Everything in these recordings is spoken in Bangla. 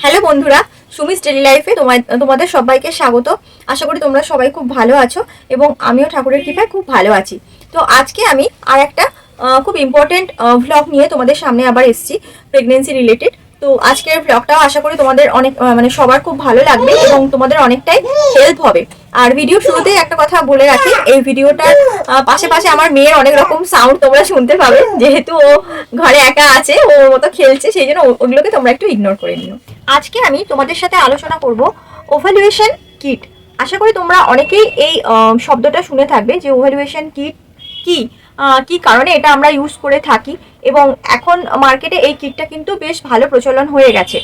হ্যালো বন্ধুরা সুমি ডেলি লাইফে তোমাদের সবাইকে স্বাগত। আশা করি তোমরা সবাই খুব ভালো আছো এবং আমিও ঠাকুরের কৃপায় খুব ভালো আছি। তো আজকে আমি আর একটা খুব ইম্পর্টেন্ট ভ্লগ নিয়ে তোমাদের সামনে আবার এসেছি প্রেগনেন্সি রিলেটেড তো আজকের ভ্লগটাও আশা করি তোমাদের অনেক মানে সবার খুব ভালো লাগবে এবং তোমাদের অনেকটাই হেল্প হবে। আর ভিডিও শুরুতেই একটা কথা বলে রাখি, এই ভিডিওটার পাশে পাশে আমার মেয়ের অনেক রকম সাউন্ড তোমরা শুনতে পাবে। যেহেতু ও ঘরে একা আছে ওর মতো খেলছে, সেই জন্য ওগুলোকে তোমরা একটু ইগনোর করে নিও। আজকে আমি তোমাদের সাথে আলোচনা করব ওভ্যালুয়েশন কিট আশা করি তোমরা অনেকেই এই শব্দটা শুনে থাকবে যে ওভ্যালুয়েশন কিট কি কি কারণে এটা আমরা ইউজ করে থাকি। এবং এখন মার্কেটে এই কিটটা কিন্তু বেশ ভালো প্রচলন হয়ে গেছে।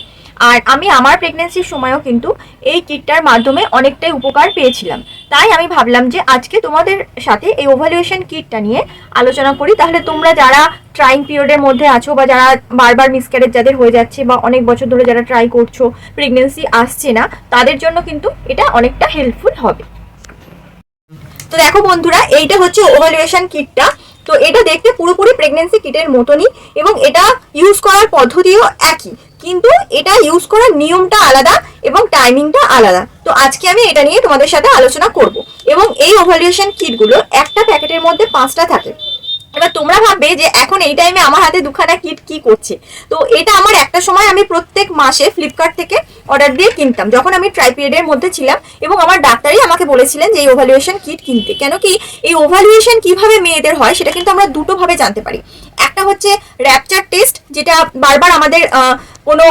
আর আমি আমার প্রেগনেন্সির সময়ও কিন্তু এই কিটটার মাধ্যমে অনেকটাই উপকার পেয়েছিলাম। তাই আমি ভাবলাম যে আজকে তোমাদের সাথে এই ওভ্যালুয়েশন কিটটা নিয়ে আলোচনা করি। তাহলে তোমরা যারা ট্রাইং পিরিয়ডের মধ্যে আছো বা যারা বারবার মিসক্যারেজ যাদের হয়ে যাচ্ছে বা অনেক বছর ধরে যারা ট্রাই করছ প্রেগনেন্সি আসছে না, তাদের জন্য কিন্তু এটা অনেকটা হেল্পফুল হবে। তো দেখো বন্ধুরা, এইটা হচ্ছে ওভালুয়েশন কিটটা তো এটা দেখতে পুরোপুরি প্রেগনেন্সি কিটের মতনই এবং এটা ইউজ করার পদ্ধতিও একই। কিন্তু এটা ইউজ করার নিয়মটা আলাদা এবং টাইমিংটা আলাদা। তো আজকে আমি এটা নিয়ে তোমাদের সাথে আলোচনা করব এবং এই ওভালিউশন কিটগুলো একটা প্যাকেটের মধ্যে পাঁচটা থাকে। এবার তোমরা ভাববে যে এখন এই টাইমে আমার হাতে দুখানা কিট কি করছে? তো এটা আমার একটা সময় আমি প্রত্যেক মাসে ফ্লিপকার্ট থেকে অর্ডার দিয়ে কিনতাম। যখন আমি ট্রাই পিরিয়ডের মধ্যে ছিলাম এবং আমার ডাক্তারই আমাকে বলেছিলেন যে এই ওভালুয়েশন কিট কিনতে। কেন কি এই ওভালুয়েশন কীভাবে মেয়েদের হয় সেটা কিন্তু আমরা দুটোভাবে জানতে পারি। একটা হচ্ছে র্যাপচার টেস্ট যেটা বারবার আমাদের কোনো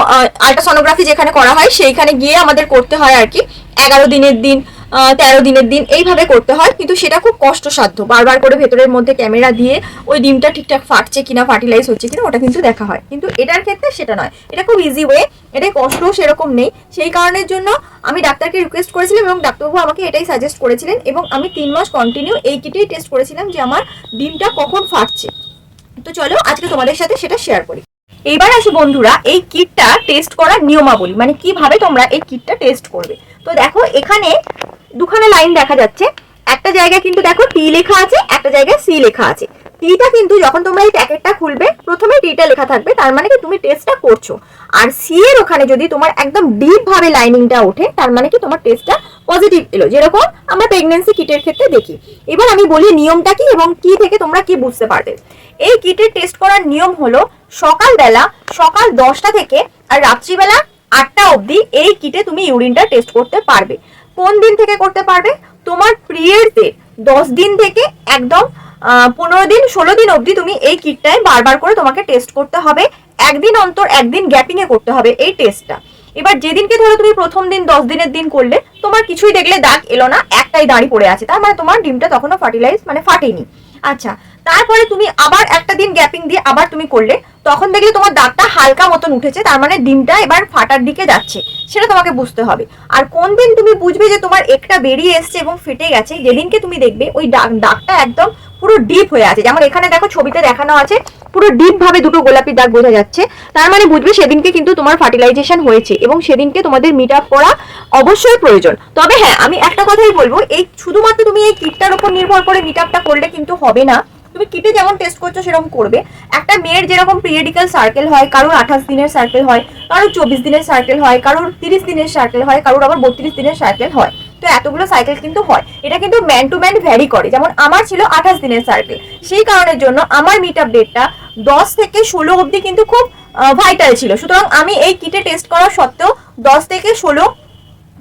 আল্ট্রাসনোগ্রাফি যেখানে করা হয় সেইখানে গিয়ে আমাদের করতে হয় আর কি। এগারো দিনের দিন তেরো দিনের দিন এইভাবে করতে হয়, কিন্তু সেটা খুব কষ্টসাধ্য। বারবার করে ভেতরের মধ্যে ক্যামেরা দিয়ে ওই ডিমটা ঠিকঠাক ফাটছে কিনা ফার্টিলাইজ হচ্ছে কিনা, ওটা কিন্তু দেখা হয়। কিন্তু এটার ক্ষেত্রে সেটা নয়। এটা খুব ইজি ওয়ে এটা কষ্টও সেরকম নেই। সেই কারণের জন্য আমি ডাক্তারকে রিকোয়েস্ট করেছিলাম এবং ডাক্তারবাবু আমাকে এটাই সাজেস্ট করেছিলেন এবং আমি তিন মাস কন্টিনিউ এই কিটেই টেস্ট করেছিলাম যে আমার ডিমটা কখন ফাটছে। তো চলো, আজকে তোমাদের সাথে সেটা শেয়ার করি। এইবার আসি বন্ধুরা, এই কিটটা টেস্ট করার নিয়মাবলী মানে কীভাবে তোমরা এই কিটটা টেস্ট করবে। তো দেখো, এখানে দুখানা লাইন দেখা যাচ্ছে। একটা জায়গায় কিন্তু দেখো টি লেখা আছে, একটা জায়গায় সি লেখা আছে। টিটা কিন্তু যখন তোমরা এই প্যাকেটটা খুলবে প্রথমে টিটা লেখা থাকবে, তার মানে কি তুমি টেস্টটা করছ। আর সি এর ওখানে যদি তোমার একদম ডিপ ভাবে লাইনিংটা ওঠে, তার মানে কি তোমার টেস্টটা পজিটিভ এলো। যেরকম আমরা প্রেগনেন্সি কিটের ক্ষেত্রে দেখি। এবার আমি বলি নিয়মটা কি এবং কি থেকে তোমরা কি বুঝতে পারবে। এই কিটের টেস্ট করার নিয়ম হলো সকালবেলা সকাল দশটা থেকে আর রাত্রিবেলা আটটা অবধি এই কিটে তুমি ইউরিনটা টেস্ট করতে পারবে। কোন দিন থেকে করতে পারবে? তোমার পিরিয়ডসের দশ দিন থেকে একদম পনেরো দিন, ষোলো দিন অবধি তুমি এই কিটটায় বারবার করে তোমাকে টেস্ট করতে হবে। একদিন অন্তর, একদিন গ্যাপিং এ করতে হবে এই টেস্টটা এবার যেদিনকে ধরো তুমি প্রথম দিন, দশ দিনের দিন করলে, তোমার কিছুই দেখলে দাগ এলো না, একটাই দাঁড়ি পড়ে আছে। তার মানে তোমার ডিমটা তখনও ফার্টিলাইজ মানে ফাটেনি। আচ্ছা তারপরে তুমি আবার একটা দিন গ্যাপিং দিয়ে আবার তুমি করলে তখন দেখলে তোমার দাগটা হালকা মতন উঠেছে, তার মানে ডিমটা এবার ফাটার দিকে যাচ্ছে, সেটা তোমাকে বুঝতে হবে। আর কোন দিন তুমি বুঝবে যে তোমার একটা বেরিয়ে এসছে এবং ফেটে গেছে, যেদিনকে তুমি দেখবে ওই দাগ দাগটা একদম পুরো ডিপ হয়ে আছে। যেমন এখানে দেখো ছবিতে দেখানো আছে, পুরো ডিপ ভাবে দুটো গোলাপি দাগ বোঝা যাচ্ছে। তার মানে বুঝবে সেদিনকে কিন্তু তোমার ফার্টিলাইজেশন হয়েছে এবং সেদিনকে তোমাদের মিট আপ করা অবশ্যই প্রয়োজন। তবে হ্যাঁ আমি একটা কথাই বলব, এই শুধুমাত্র তুমি এই কিটটার উপর নির্ভর করে মিট আপটা করলে কিন্তু হবে না। তুমি কিটে যেমন টেস্ট করছ, সেরকম করবে। একটা মেয়ের যেরকম পিরিয়ডিক্যাল সার্কেল হয়, কারোর আঠাশ দিনের সার্কেল হয়, কারোর চব্বিশ দিনের সার্কেল হয়, কারোর তিরিশ দিনের সার্কেল হয়, কারোর আবার বত্রিশ দিনের সার্কেল হয়। তো এতগুলো সাইকেল কিন্তু হয়। এটা কিন্তু ম্যান টু ম্যান ভ্যারি করে। যেমন আমার ছিল আঠাশ দিনের সার্কেল সেই কারণের জন্য আমার মিট আপ ডেটটা দশ থেকে ষোলো অবধি কিন্তু খুব ভাইটাল ছিল। সুতরাং আমি এই কিটে টেস্ট করা সত্ত্বেও দশ থেকে ষোলো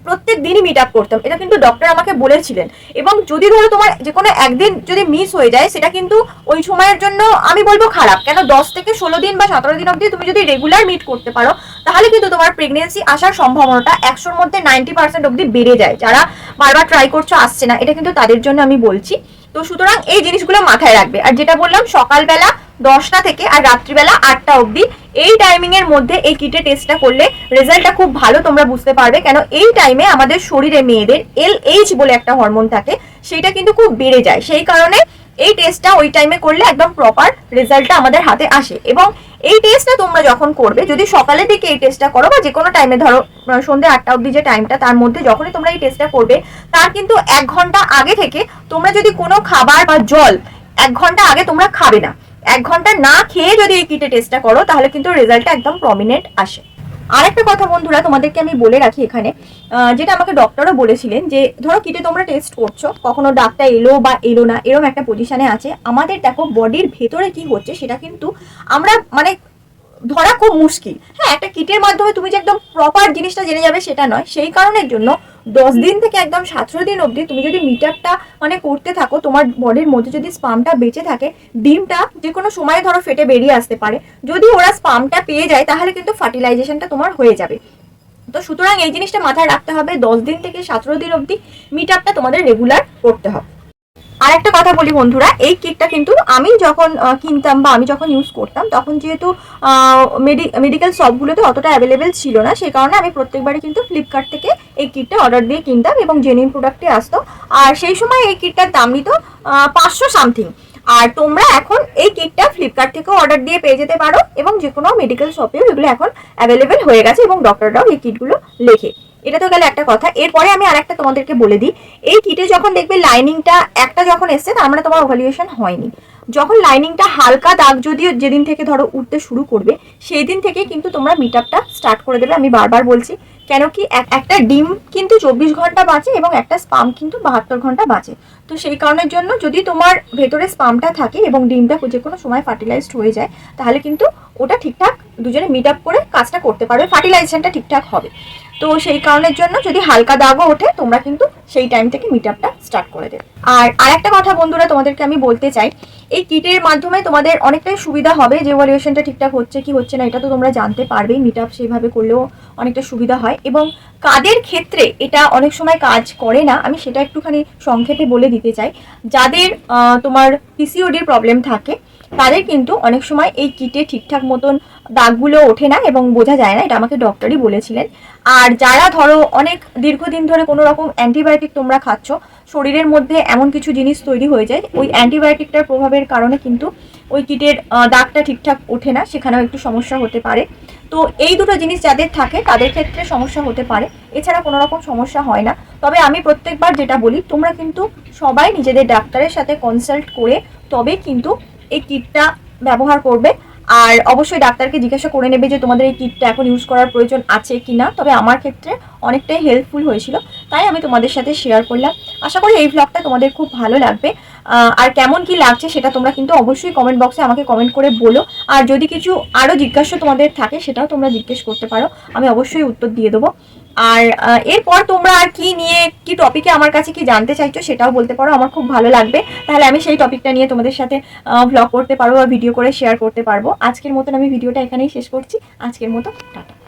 প্রত্যেক দিনই মিট আপ করতাম। এটা কিন্তু ডক্টর আমাকে বলেছিলেন। এবং যদি ধরো তোমার যে কোনো একদিন যদি মিস হয়ে যায়, সেটা কিন্তু ওই সময়ের জন্য আমি বলব খারাপ। কেন? দশ থেকে ষোলো দিন বা সতেরো দিন অবধি তুমি যদি রেগুলার মিট করতে পারো, তাহলে কিন্তু তোমার প্রেগনেন্সি আসার সম্ভাবনাটা একশোর মধ্যে নাইনটি পার্সেন্ট অবধি বেড়ে যায়। যারা বারবার ট্রাই করছ, আসছে না। এটা কিন্তু তাদের জন্য আমি বলছি। তো সুতরাং এই জিনিসগুলো মাথায় রাখবে। আর যেটা বললাম, সকালবেলা দশটা থেকে আর রাত্রিবেলা আটটা অবধি। এই টাইমিং এর মধ্যে এই কিটে টেস্টটা করলে রেজাল্টটা খুব ভালো, তোমরা বুঝতে পারবে। কেন এই টাইমে আমাদের শরীরে মেয়েদের এল এইচ বলে একটা হরমোন থাকে, সেটা কিন্তু খুব বেড়ে যায়। সেই কারণে এই টেস্টটা ওই টাইমে করলে একদম প্রপার রেজাল্টটা আমাদের হাতে আসে। এবং এই টেস্টটা তোমরা যখন করবে, যদি সকালের দিকে এই টেস্টটা করো বা যে কোনো টাইমে ধরো সন্ধ্যে আটটা অবধি যে টাইমটা তার মধ্যে যখনই তোমরা এই টেস্টটা করবে, তার কিন্তু এক ঘণ্টা আগে থেকে তোমরা যদি কোনো খাবার বা জল এক ঘণ্টা আগে তোমরা খাবে না এক ঘণ্টা না খেয়ে যদি এই কিটে টেস্টটা করো, তাহলে কিন্তু রেজাল্টটা একদম প্রমিনেন্ট আসে। আর একটা কথা বন্ধুরা, তোমাদেরকে আমি বলে রাখি এখানে যেটা আমাকে ডক্টরও বলেছিলেন যে, ধরো কিটে তোমরা টেস্ট করছ, কখনো ডাক্তার এলো বা এলো না, এরকম একটা পজিশানে আছে, আমাদের দেখো বডির ভেতরে কি হচ্ছে, সেটা কিন্তু আমরা মানে ধরা খুব মুশকিল। হ্যাঁ একটা কিটের মাধ্যমে তুমি যে একদম প্রপার জিনিসটা জেনে যাবে, সেটা নয়। সেই কারণের জন্য দশ দিন থেকে একদম সতেরো দিন অবধি তুমি যদি মিটারটা মানে করতে থাকো, তোমার বডির মধ্যে যদি স্পামটা বেঁচে থাকে, ডিমটা যে কোনো সময় ধরো ফেটে বেরিয়ে আসতে পারে। যদি ওরা স্পামটা পেয়ে যায়, তাহলে কিন্তু ফার্টিলাইজেশনটা তোমার হয়ে যাবে। তো সুতরাং এই জিনিসটা মাথায় রাখতে হবে, দশ দিন থেকে সতেরো দিন অবধি মিট আপটা তোমাদের রেগুলার করতে হবে। আর একটা কথা বলি বন্ধুরা, এই কিটটা কিন্তু আমি যখন কিনতাম বা আমি যখন ইউজ করতাম, তখন যেহেতু মেডিকেল শপগুলোতে অতটা অ্যাভেলেবেল ছিল না সেই কারণে আমি প্রত্যেকবারই কিন্তু ফ্লিপকার্ট থেকে এই কিটটা অর্ডার দিয়ে কিনতাম এবং জেনুইন প্রোডাক্টে আসতো। আর সেই সময় এই কিটটার দাম নিত পাঁচশো সামথিং আর তোমরা এখন এই কিটটা ফ্লিপকার্ট থেকেও অর্ডার দিয়ে পেয়ে যেতে পারো এবং যে কোনো মেডিকেল শপেও এগুলো এখন অ্যাভেলেবেল হয়ে গেছে এবং ডক্টররাও এই কিটগুলো লেখে। এটা তো গেলে একটা কথা। এরপরে আমি আর একটা তোমাদেরকে বলে দিই। এই কিটে যখন দেখবে লাইনিংটা একটা যখন এসছে, তার মানে তোমার ওভালিউশন হয়নি। যখন লাইনিংটা হালকা দাগ যদিও যেদিন থেকে ধরো উঠতে শুরু করবে সেই দিন থেকে কিন্তু তোমরা মিট আপটা স্টার্ট করে দেবে। আমি বারবার বলছি, কেন কি এক- একটা ডিম কিন্তু চব্বিশ ঘণ্টা বাঁচে এবং একটা স্পাম কিন্তু বাহাত্তর ঘণ্টা বাঁচে। তো সেই কারণের জন্য যদি তোমার ভেতরে স্পামটা থাকে এবং ডিমটা যে কোনো সময় ফার্টিলাইজড হয়ে যায়, তাহলে কিন্তু ওটা ঠিকঠাক দুজনে মিট আপ করে কাজটা করতে পারবে ফার্টিলাইজেশনটা ঠিকঠাক হবে। তো সেই কারণের জন্য যদি হালকা দাগও ওঠে, তোমরা কিন্তু সেই টাইম থেকে মিট আপটা স্টার্ট করে দেবে। আর আরেকটা কথা বন্ধুরা, তোমাদেরকে আমি বলতে চাই, এই কিটের মাধ্যমে তোমাদের অনেকটাই সুবিধা হবে, যে ভ্যালুয়েশনটা ঠিকঠাক হচ্ছে কি হচ্ছে না, এটা তো তোমরা জানতে পারবেই মিট আপ সেইভাবে করলেও অনেকটা সুবিধা হয়। এবং কাদের ক্ষেত্রে এটা অনেক সময় কাজ করে না, আমি সেটা একটুখানি সংক্ষেপে বলে দিতে চাই। যাদের তোমার পিসিওডির প্রবলেম থাকে তাদের কিন্তু অনেক সময় এই কিটে ঠিকঠাক মতন দাগগুলো ওঠে না এবং বোঝা যায় না, এটা আমাকে ডক্টরই বলেছিলেন। আর যারা ধরো অনেক দীর্ঘদিন ধরে কোনো রকম অ্যান্টিবায়োটিক তোমরা খাচ্ছ, শরীরের মধ্যে এমন কিছু জিনিস তৈরি হয়ে যায়, ওই অ্যান্টিবায়োটিকটার প্রভাবের কারণে কিন্তু ওই কিটের দাগটা ঠিকঠাক ওঠে না, সেখানেও একটু সমস্যা হতে পারে। তো এই দুটো জিনিস যাদের থাকে, তাদের ক্ষেত্রে সমস্যা হতে পারে। এছাড়া কোনো রকম সমস্যা হয় না। তবে আমি প্রত্যেকবার যেটা বলি, তোমরা কিন্তু সবাই নিজেদের ডাক্তারের সাথে কনসাল্ট করে তবে কিন্তু এই কিটটা ব্যবহার করবে। আর অবশ্যই ডাক্তারকে জিজ্ঞাসা করে নেবে যে তোমাদের এই কিটটা এখন ইউজ করার প্রয়োজন আছে কি না তবে আমার ক্ষেত্রে অনেকটাই হেল্পফুল হয়েছিল। তাই আমি তোমাদের সাথে শেয়ার করলাম। আশা করি এই ব্লগটা তোমাদের খুব ভালো লাগবে। আর কেমন কি লাগছে সেটা তোমরা কিন্তু অবশ্যই কমেন্ট বক্সে আমাকে কমেন্ট করে বলো। আর যদি কিছু আরও জিজ্ঞাসা তোমাদের থাকে সেটাও তোমরা জিজ্ঞেস করতে পারো। আমি অবশ্যই উত্তর দিয়ে দেবো। আর এরপর তোমরা আর কি নিয়ে, কি টপিকে আমার কাছে কি জানতে চাইছো সেটাও বলতে পারো, আমার খুব ভালো লাগবে। তাহলে আমি সেই টপিকটা নিয়ে তোমাদের সাথে ব্লগ করতে পারব বা ভিডিও করে শেয়ার করতে পারব। আজকের মতন আমি ভিডিওটা এখানেই শেষ করছি। আজকের মতো, টাটা।